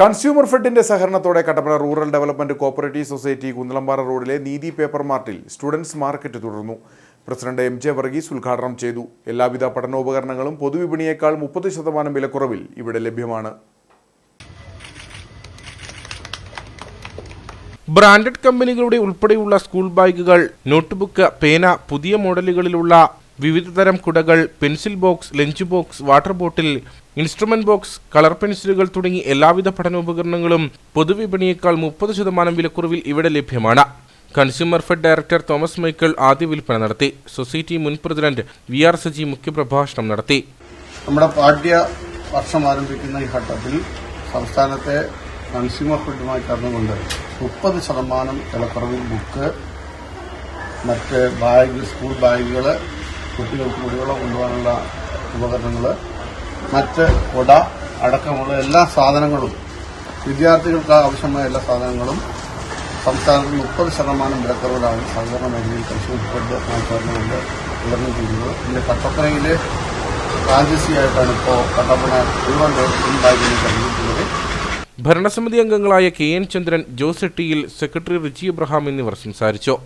Consumer ഫെഡിന്റെ സഹകരണത്തോടെ Kattappana rural development cooperative society Kunnalampara റോഡിലെ നീതി പേപ്പർ മാർട്ടിൽ സ്റ്റുഡൻസ് മാർക്കറ്റ് തുടർന്നു. പ്രസിഡന്റ് എം ജെ വർഗീസ് ഉദ്ഘാടനം ചെയ്തു. എല്ലാവിധ പഠനോപകരണങ്ങളും പൊതുവിപണിയേക്കാൾ മുപ്പത് ശതമാനം വിലക്കുറവിൽ ഇവിടെ ലഭ്യമാണ്. ബ്രാൻഡഡ് കമ്പനികളുടെ ഉൾപ്പെടെയുള്ള സ്കൂൾ ബാഗുകൾ നോട്ട്ബുക്ക് പേന പുതിയ മോഡലുകളിലുള്ള വിവിധതരം കുടകൾ pencil box lunch box water bottle instrument box colour പെൻസിലുകൾ തുടങ്ങി എല്ലാവിധ പഠനോപകരണങ്ങളും പൊതുവിപണിയേക്കാൾ മുപ്പത് ശതമാനം വിലക്കുറവിൽ ഇവിടെ ലഭ്യമാണ്. Consumer fed director Thomas Michael ആദ്യ വിൽപ്പന നടത്തി. സൊസൈറ്റി മുൻ പ്രസിഡന്റ് വി ആർ സജി മുഖ്യപ്രഭാഷണം നടത്തി. നമ്മുടെ പാഠ്യ വർഷം ആരംഭിക്കുന്ന ഈ ഘട്ടത്തിൽ സംസ്ഥാനത്തെ കൺസ്യൂമർ ഫെഡുമായി ചേർന്നുകൊണ്ട് മുപ്പത് ശതമാനം വിലക്കുറവിൽ ബുക്ക് മറ്റ് ബാഗ് സ്കൂൾ ബാഗുകൾ കുട്ടികൾക്ക് കുടിവെള്ളം കൊണ്ടുപോകാനുള്ള ഉപകരണങ്ങൾ മറ്റ് കുട അടക്കമുള്ള എല്ലാ സാധനങ്ങളും വിദ്യാർത്ഥികൾക്ക് ആവശ്യമായ എല്ലാ സാധനങ്ങളും സംസ്ഥാനത്ത് മുപ്പത് ശതമാനം വിലക്കുറവിലാണ് സഹകരണ മേഖലയിൽ തൃശ്ശൂർ ഫുഡ് ചേർന്നുകൊണ്ട് വിതരണം ചെയ്യുന്നത്. ഇതിന്റെ കട്ടപ്പനയിലെ ഫ്രാഞ്ചൈസിയായിട്ടാണ് ഇപ്പോൾ കട്ടപ്പന മുഴുവൻ ഭരണസമിതി അംഗങ്ങളായ K N Chandran Jose secretary Riji Abraham എന്നിവർ സംസാരിച്ചു.